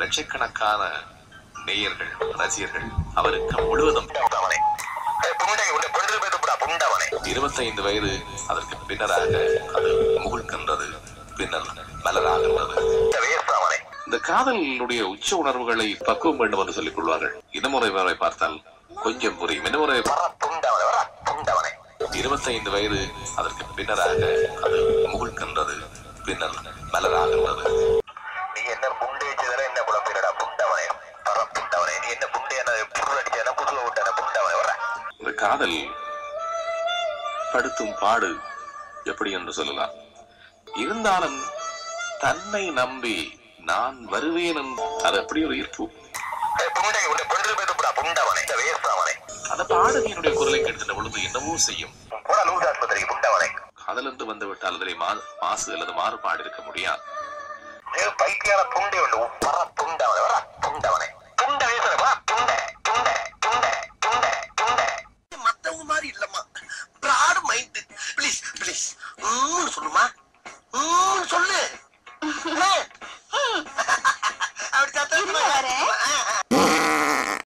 லட்சக்கணக்கான நேயர்கள் ரசிகர்கள் அவருக்கு முழுவதும் இருபத்தைந்து வயது அதற்கு பின்னராக அது முகிழ்கின்றது பின்னர் மலராகின்றது. இந்த வேஸ்ட் இந்த காதலினுடைய உச்ச உணர்வுகளை பக்குவம் வேண்டும் என்று சொல்லிக் கொள்வார்கள். இன்னமுறை வரை பார்த்தால் கொஞ்சம் புரியும். இன்னமுறை முறை இருபத்தைந்து வயது அதற்கு பின்னராக அது முகிழ்கின்றது பின்னர் மலராகின்றது. என்ன புண்டை வச்சதால என்ன குழப்பிடா புண்டவனை? வர புண்டவனை. நீ என்ன புண்டை என்ன புல் அடிச்சா புதுவை விட்டான புண்டவனை? வர இந்த காதல் படுத்தும் பாடு எப்படி என்று சொல்லலாம். இருந்தாலும் தன்னை நம்பி நான் வருவேன் அது அப்படி ஒரு ஈர்ப்பு? புண்டை உன்னை பொழுது பேசுப்படா புண்டவனை. இந்த வேஸ்ட் பைத்தியால துண்டே உண்டு. பர துண்டவனை வர துண்டவனை துண்ட வயசுல வர துண்ட துண்ட துண்ட துண்ட துண்ட. மத்தவங்க மாதிரி இல்லம்மா. பிராட் மைண்ட் பிளீஸ் பிளீஸ் ம்னு சொல்லுமா. ம்னு சொல்லு. அப்படி தாத்தா